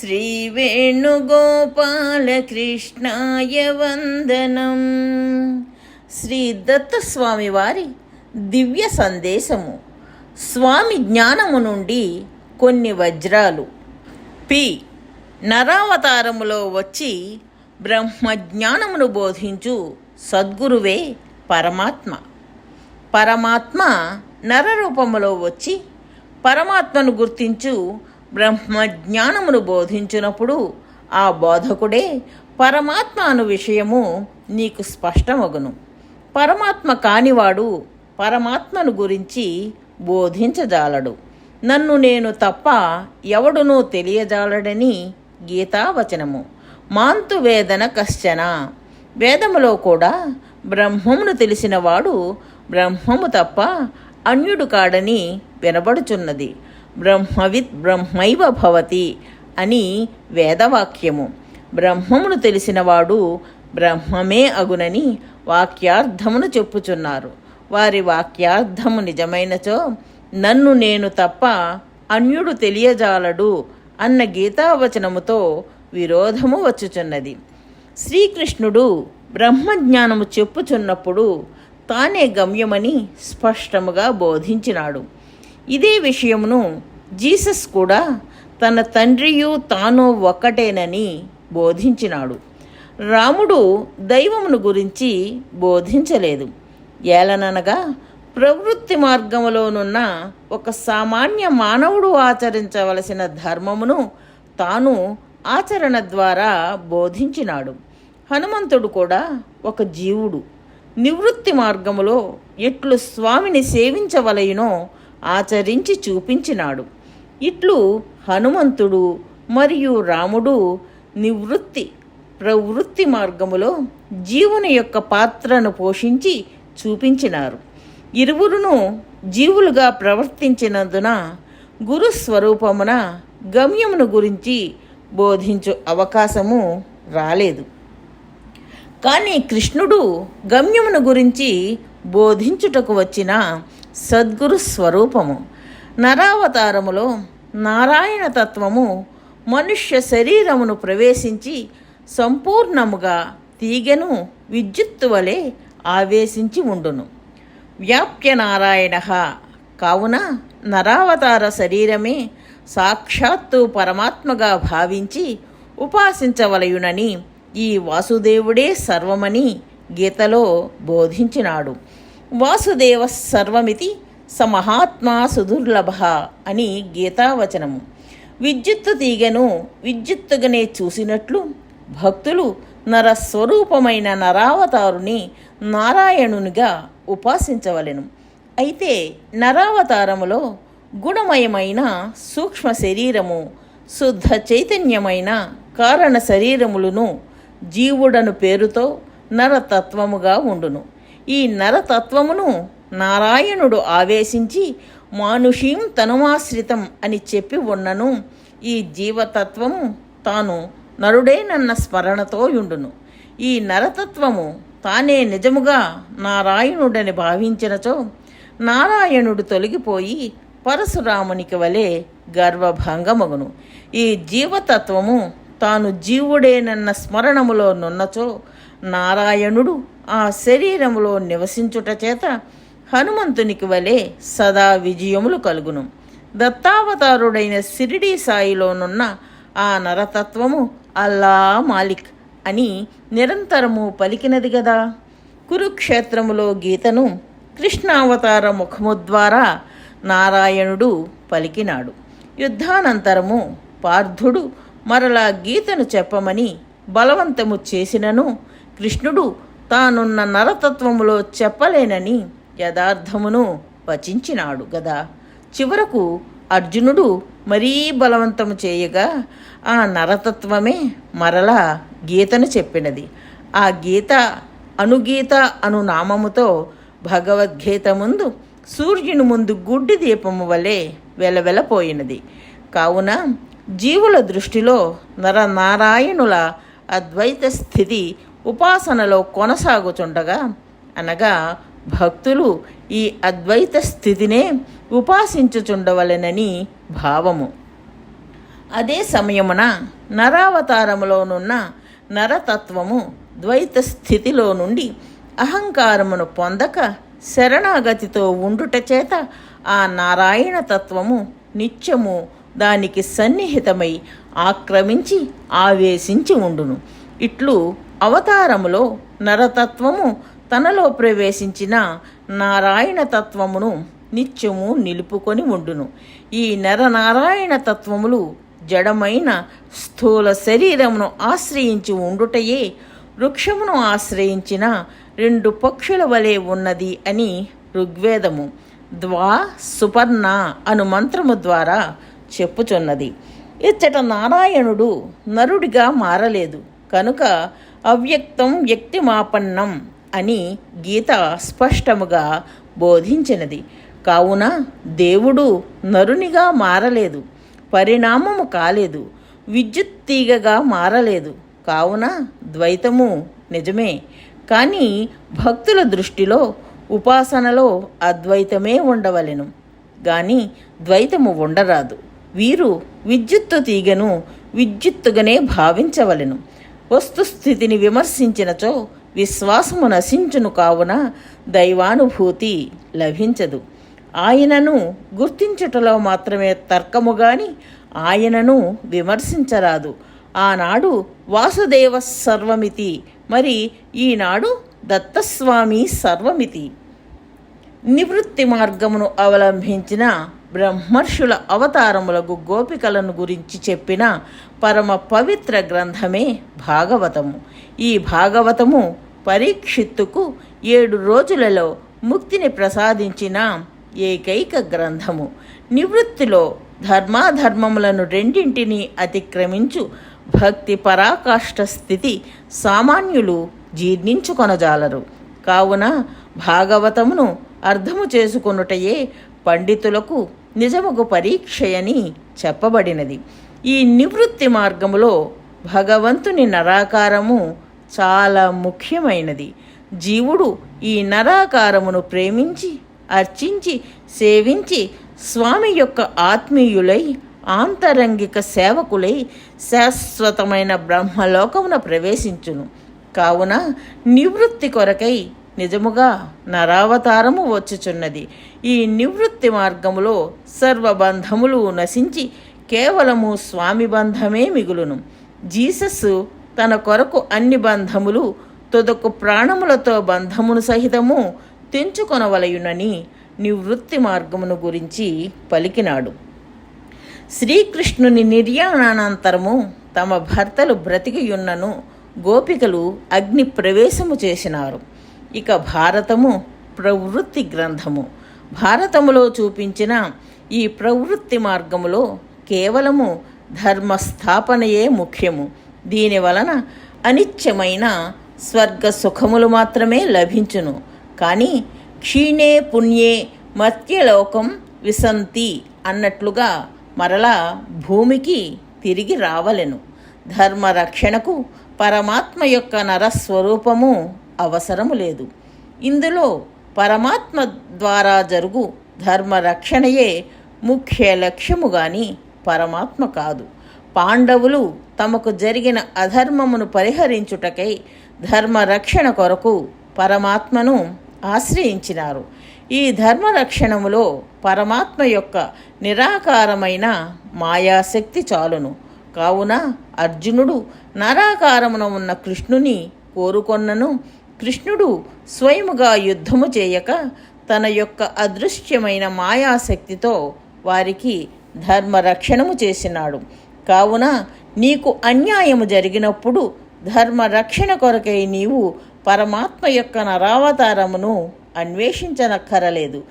శ్రీవేణుగోపాలకృష్ణాయ వందనం. శ్రీ దత్తస్వామి వారి దివ్య సందేశము. స్వామి జ్ఞానము నుండి కొన్ని వజ్రాలు. పి. నరావతారములో వచ్చి బ్రహ్మజ్ఞానమును బోధించు సద్గురువే పరమాత్మ. పరమాత్మ నరరూపములో వచ్చి పరమాత్మను గుర్తించు బ్రహ్మజ్ఞానమును బోధించినప్పుడు ఆ బోధకుడే పరమాత్మ అను విషయము నీకు స్పష్టమగును. పరమాత్మ కానివాడు పరమాత్మను గురించి బోధించజాలడు. నన్ను నేను తప్ప ఎవడునూ తెలియజాలడని గీతావచనము. మాంతు వేదన కశ్చన. వేదములో కూడా బ్రహ్మమును తెలిసినవాడు బ్రహ్మము తప్ప అన్యుడు కాడని వినబడుచున్నది. బ్రహ్మవిత్ బ్రహ్మైవ భవతి అని వేదవాక్యము. బ్రహ్మమును తెలిసినవాడు బ్రహ్మమే అగునని వాక్యార్థమును చెప్పుచున్నారు. వారి వాక్యార్థము నిజమైనచో నన్ను నేను తప్ప అన్యుడు తెలియజాలడు అన్న గీతావచనముతో విరోధము వచ్చుచున్నది. శ్రీకృష్ణుడు బ్రహ్మజ్ఞానము చెప్పుచున్నప్పుడు తానే గమ్యమని స్పష్టముగా బోధించినాడు. ఇదే విషయమును జీసస్ కూడా తన తండ్రియు తాను ఒక్కటేనని బోధించినాడు. రాముడు దైవమును గురించి బోధించలేదు. ఏలననగా ప్రవృత్తి మార్గములోనున్న ఒక సామాన్య మానవుడు ఆచరించవలసిన ధర్మమును తాను ఆచరణ ద్వారా బోధించినాడు. హనుమంతుడు కూడా ఒక జీవుడు. నివృత్తి మార్గములో ఎట్లు స్వామిని సేవించవలయునో ఆచరించి చూపించినాడు. ఇట్లు హనుమంతుడు మరియు రాముడు నివృత్తి ప్రవృత్తి మార్గములో జీవుని యొక్క పాత్రను పోషించి చూపించినారు. ఇరువురును జీవులుగా ప్రవర్తించినందున గురు స్వరూపమున గమ్యమును గురించి బోధించు అవకాశము రాలేదు. కానీ కృష్ణుడు గమ్యమును గురించి బోధించుటకు వచ్చిన సద్గురు స్వరూపము. నరావతారములో నారాయణ తత్వము మనుష్య శరీరమును ప్రవేశించి సంపూర్ణముగా తీగెను విద్యుత్తు వలె ఆవేశించి ఉండును. వ్యాప్య నారాయణ కావున నరావతార శరీరమే సాక్షాత్తు పరమాత్మగా భావించి ఉపాసించవలయునని ఈ వాసుదేవుడే సర్వమని గీతలో బోధించినాడు. వాసుదేవ సర్వమితి సమహాత్మా సుదుర్లభ అని గీతావచనము. విద్యుత్తు తీగను విద్యుత్తుగానే చూసినట్లు భక్తులు నరస్వరూపమైన నరావతారుని నారాయణునిగా ఉపాసించవలెను. అయితే నరావతారములో గుణమయమైన సూక్ష్మ శరీరము శుద్ధ చైతన్యమైన కారణ శరీరములను జీవుడను పేరుతో నరతత్వముగా ఉండును. ఈ నరతత్వమును నారాయణుడు ఆవేశించి మానుషీం తనుమాశ్రితం అని చెప్పి ఉన్నను. ఈ జీవతత్వము తాను నరుడేనన్న స్మరణతో యుండును. ఈ నరతత్వము తానే నిజముగా నారాయణుడని భావించినచో నారాయణుడు తొలగిపోయి పరశురామునికి వలె గర్వభంగమగును. ఈ జీవతత్వము తాను జీవుడేనన్న స్మరణములో నున్నచో నారాయణుడు ఆ శరీరములో నివసించుట చేత హనుమంతునికి వలె సదా విజయములు కలుగును. దత్తావతారుడైన సిరిడి సాయిలోనున్న ఆ నరతత్వము అల్లా మాలిక్ అని నిరంతరము పలికినది గదా. కురుక్షేత్రములో గీతను కృష్ణావతార ముఖము ద్వారా నారాయణుడు పలికినాడు. యుద్ధానంతరము పార్థుడు మరలా గీతను చెప్పమని బలవంతము చేసినను కృష్ణుడు తానున్న నరతత్వములో చెప్పలేనని యథార్థమును వచించినాడు గదా. చివరకు అర్జునుడు మరీ బలవంతము చేయగా ఆ నరతత్వమే మరలా గీతను చెప్పినది. ఆ గీత అనుగీత అను నామముతో భగవద్గీత ముందు సూర్యుని ముందు గుడ్డి దీపము వలె వెలవెలపోయినది. కావున జీవుల దృష్టిలో నరనారాయణుల అద్వైత స్థితి ఉపాసనలో కొనసాగుచుండగా అనగా భక్తులు ఈ అద్వైత స్థితినే ఉపాసించుచుండవలెనని భావము. అదే సమయమున నరావతారములోనున్న నరతత్వము ద్వైత స్థితిలో నుండి అహంకారమును పొందక శరణాగతితో ఉండుట చేత ఆ నారాయణ తత్వము నిత్యము దానికి సన్నిహితమై ఆక్రమించి ఆవేశించి ఉండును. ఇట్లు అవతారములో నరతత్వము తనలో ప్రవేశించిన నారాయణ తత్వమును నిత్యము నిలుపుకొని ఉండును. ఈ నరనారాయణ తత్వములు జడమైన స్థూల శరీరమును ఆశ్రయించి ఉండుటయే వృక్షమును ఆశ్రయించిన రెండు పక్షుల వలె ఉన్నది అని ఋగ్వేదము ద్వా సుపర్ణ అను మంత్రము ద్వారా చెప్పుచున్నది. ఇచ్చట నారాయణుడు నరుడిగా మారలేదు. కనుక అవ్యక్తం వ్యక్తిమాపన్నం అని గీత స్పష్టముగా బోధించినది. కావున దేవుడు నరునిగా మారలేదు పరిణామము కాలేదు విద్యుత్ తీగగా మారలేదు. కావున ద్వైతము నిజమే. కానీ భక్తుల దృష్టిలో ఉపాసనలో అద్వైతమే ఉండవలెను. గాని ద్వైతము ఉండరాదు. వీరు విద్యుత్తు తీగను విద్యుత్తుగానే భావించవలెను. వస్తుస్థితిని విమర్శించినచో విశ్వాసము నశించును కావున దైవానుభూతి లభించదు. ఆయనను గుర్తించుటలో మాత్రమే తర్కము గాని ఆయనను విమర్శించరాదు. ఆనాడు వాసుదేవ సర్వమితి మరి ఈనాడు దత్తస్వామి సర్వమితి. నివృత్తి మార్గమును అవలంబించిన బ్రహ్మర్షుల అవతారములకు గోపికలను గురించి చెప్పిన పరమ పవిత్ర గ్రంథమే భాగవతము. ఈ భాగవతము పరీక్షిత్తుకు ఏడు రోజులలో ముక్తిని ప్రసాదించిన ఏకైక గ్రంథము. నివృత్తిలో ధర్మాధర్మములను రెండింటినీ అతిక్రమించు భక్తి పరాకాష్ఠ స్థితి సామాన్యులు జీర్ణించుకొనజాలరు. కావున భాగవతమును అర్థము చేసుకొనుటయే పండితులకు నిజముకు పరీక్షయని చెప్పబడినది. ఈ నివృత్తి మార్గములో భగవంతుని నరాకారము చాలా ముఖ్యమైనది. జీవుడు ఈ నరాకారమును ప్రేమించి అర్చించి సేవించి స్వామి యొక్క ఆత్మీయులై ఆంతరంగిక సేవకులై శాశ్వతమైన బ్రహ్మలోకమున ప్రవేశించును. కావున నివృత్తి కొరకై నిజముగా నరావతారము వచ్చుచున్నది. ఈ నివృత్తి మార్గములో సర్వబంధములు నశించి కేవలము స్వామి బంధమే మిగులును. జీసస్ తన కొరకు అన్ని బంధములు తుదకు ప్రాణములతో బంధమును సహితము తెంచుకొనవలయునని నివృత్తి మార్గమును గురించి పలికినాడు. శ్రీకృష్ణుని నిర్యాణానంతరము తమ భర్తలు బ్రతికియున్నను గోపికలు అగ్ని ప్రవేశము చేసినారు. ఇక భారతము ప్రవృత్తి గ్రంథము. భారతములో చూపించిన ఈ ప్రవృత్తి మార్గములో కేవలము ధర్మస్థాపనయే ముఖ్యము. దీని వలన అనిత్యమైన స్వర్గ సుఖములు మాత్రమే లభించును. కానీ క్షీణే పుణ్యే మత్యలోకం విసంతి అన్నట్లుగా మరలా భూమికి తిరిగి రావలెను. ధర్మరక్షణకు పరమాత్మ యొక్క నరస్వరూపము అవసరము లేదు. ఇందులో పరమాత్మ ద్వారా జరుగు ధర్మరక్షణయే ముఖ్య లక్ష్యము గాని పరమాత్మ కాదు. పాండవులు తమకు జరిగిన అధర్మమును పరిహరించుటకై ధర్మరక్షణ కొరకు పరమాత్మను ఆశ్రయించినారు. ఈ ధర్మరక్షణములో పరమాత్మ యొక్క నిరాకారమైన మాయాశక్తి చాలును. కావున అర్జునుడు నరాకారమున ఉన్న కృష్ణుని కోరుకొన్నను కృష్ణుడు స్వయముగా యుద్ధము చేయక తన యొక్క అదృశ్యమైన మాయాశక్తితో వారికి ధర్మరక్షణము చేసినాడు. కావున నీకు అన్యాయము జరిగినప్పుడు ధర్మరక్షణ కొరకై నీవు పరమాత్మ యొక్క నరావతారమును అన్వేషించనక్కరలేదు.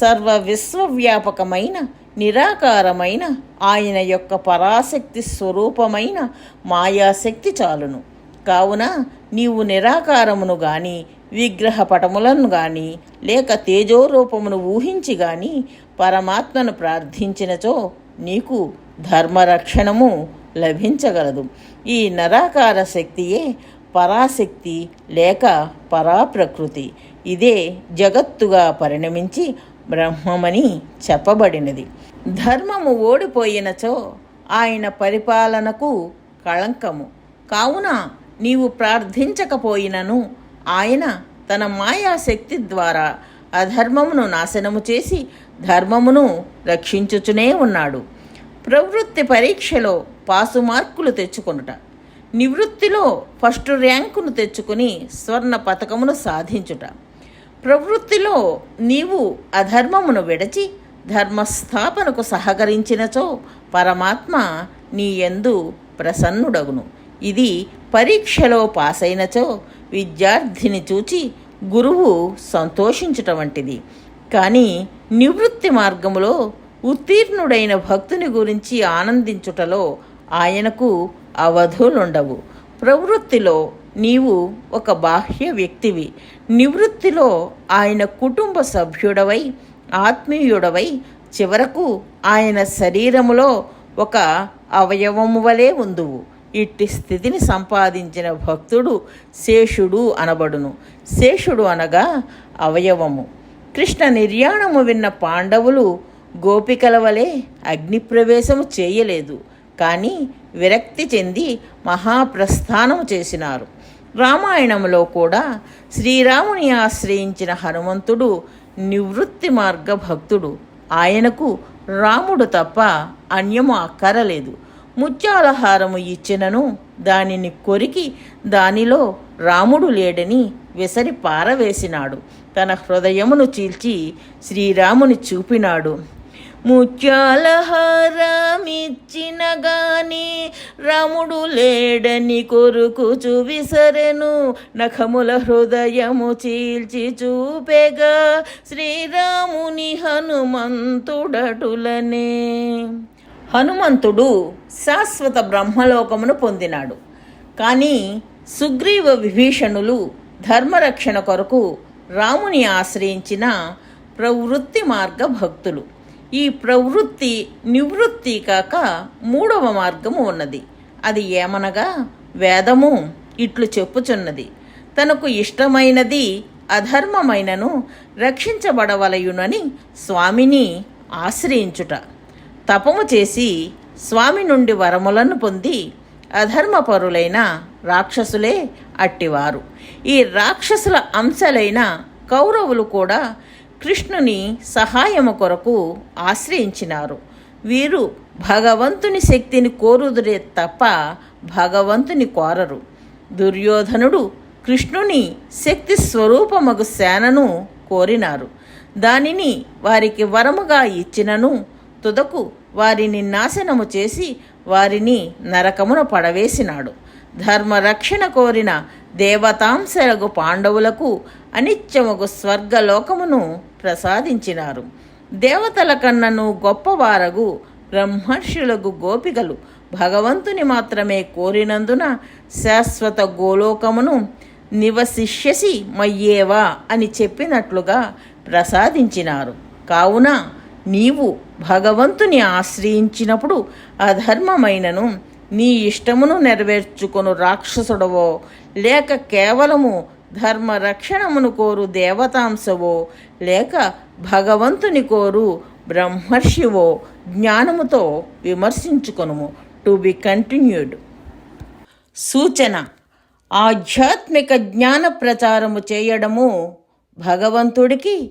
సర్వ విశ్వవ్యాపకమైన నిరాకారమైన ఆయన యొక్క పరాశక్తి స్వరూపమైన మాయాశక్తి చాలును. కావున నీవు నిరాకారమును గాని విగ్రహ పటములను గాని లేక తేజోరూపమును ఊహించి గాని పరమాత్మను ప్రార్థించినచో నీకు ధర్మరక్షణము లభించగలదు. ఈ నిరాకార శక్తియే పరాశక్తి లేక పరాప్రకృతి. ఇదే జగత్తుగా పరిణమించి బ్రహ్మమని చెప్పబడినది. ధర్మము ఓడిపోయినచో ఆయన పరిపాలనకు కళంకము. కావున నీవు ప్రార్థించకపోయినను ఆయన తన మాయాశక్తి ద్వారా అధర్మమును నాశనము చేసి ధర్మమును రక్షించుచునే ఉన్నాడు. ప్రవృత్తి పరీక్షలో పాసు మార్కులు తెచ్చుకొనుట నివృత్తిలో ఫస్ట్ ర్యాంకును తెచ్చుకుని స్వర్ణ పథకమును సాధించుట. ప్రవృత్తిలో నీవు అధర్మమును విడచి ధర్మస్థాపనకు సహకరించినచో పరమాత్మ నీ యందు ప్రసన్నుడగును. ఇది పరీక్షలో పాసైనచో విద్యార్థిని చూచి గురువు సంతోషించుట వంటిది. కానీ నివృత్తి మార్గములో ఉత్తీర్ణుడైన భక్తుని గురించి ఆనందించుటలో ఆయనకు అవధులుండవు. ప్రవృత్తిలో నీవు ఒక బాహ్య వ్యక్తివి. నివృత్తిలో ఆయన కుటుంబ సభ్యుడవై ఆత్మీయుడవై చివరకు ఆయన శరీరములో ఒక అవయవము వలె ఉందువు. ఇట్టి స్థితిని సంపాదించిన భక్తుడు శేషుడు అనబడును. శేషుడు అనగా అవయవము. కృష్ణ నిర్యాణము విన్న పాండవులు గోపికల వలె అగ్నిప్రవేశము చేయలేదు. కానీ విరక్తి చెంది మహాప్రస్థానము చేసినారు. రామాయణంలో కూడా శ్రీరాముని ఆశ్రయించిన హనుమంతుడు నివృత్తి మార్గ భక్తుడు. ఆయనకు రాముడు తప్ప అన్యము అక్కరలేదు. ముత్యాలహారము ఇచ్చినను. దానిని కొరికి దానిలో రాముడు లేడని విసరి పారవేసినాడు. తన హృదయమును చీల్చి శ్రీరాముని చూపినాడు. ముత్యాలహారమిచ్చిన గాని రాముడు లేడని కొరుకుచు విసరెను. నఖముల హృదయము చీల్చి చూపెగా శ్రీరాముని హనుమంతుడటులనే. హనుమంతుడు శాశ్వత బ్రహ్మలోకమును పొందినాడు. కానీ సుగ్రీవ విభీషణులు ధర్మరక్షణ కొరకు రాముని ఆశ్రయించిన ప్రవృత్తి మార్గ భక్తులు. ఈ ప్రవృత్తి నివృత్తి కాక మూడవ మార్గము ఉన్నది. అది ఏమనగా వేదము ఇట్లు చెప్పుచున్నది. తనకు ఇష్టమైనది అధర్మమైనను రక్షించబడవలయునని స్వామిని ఆశ్రయించుట. తపము చేసి స్వామి నుండి వరములను పొంది అధర్మపరులైన రాక్షసులే అట్టివారు. ఈ రాక్షసుల అంశలైన కౌరవులు కూడా కృష్ణుని సహాయము కొరకు ఆశ్రయించినారు. వీరు భగవంతుని శక్తిని కోరుదురే తప్ప భగవంతుని కోరరు. దుర్యోధనుడు కృష్ణుని శక్తి స్వరూపమగు సేనను కోరినారు. దానిని వారికి వరముగా ఇచ్చినను తుదకు వారిని నాశనము చేసి వారిని నరకమున పడవేసినాడు. ధర్మరక్షణ కోరిన దేవతాంశలకు పాండవులకు అనిత్యముకు స్వర్గలోకమును ప్రసాదించినారు. దేవతల కన్నను గొప్పవారగు బ్రహ్మర్షులకు గోపికలు భగవంతుని మాత్రమే కోరినందున శాశ్వత గోలోకమును నివసిష్యసి మయ్యేవా అని చెప్పినట్లుగా ప్రసాదించినారు. కావున నీవు భగవంతుని ఆశ్రయించినప్పుడు అధర్మమైనను నీ ఇష్టమును నెరవేర్చుకొను రాక్షసుడవో లేక కేవలము ధర్మ రక్షణమును కోరు దేవతాంశవో లేక భగవంతుని కోరు బ్రహ్మర్షివో జ్ఞానముతో విమర్శించుకొనుము. To be continued. సూచన. ఆధ్యాత్మిక జ్ఞాన ప్రచారము చేయడము భగవంతుడికి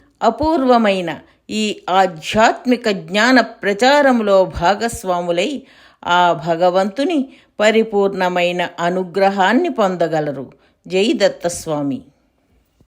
అపూర్వమైన ఈ ఆధ్యాత్మిక జ్ఞాన ప్రచారంలో భాగస్వాములై ఆ భగవంతుని పరిపూర్ణమైన అనుగ్రహాన్ని పొందగలరు. జై దత్తస్వామి.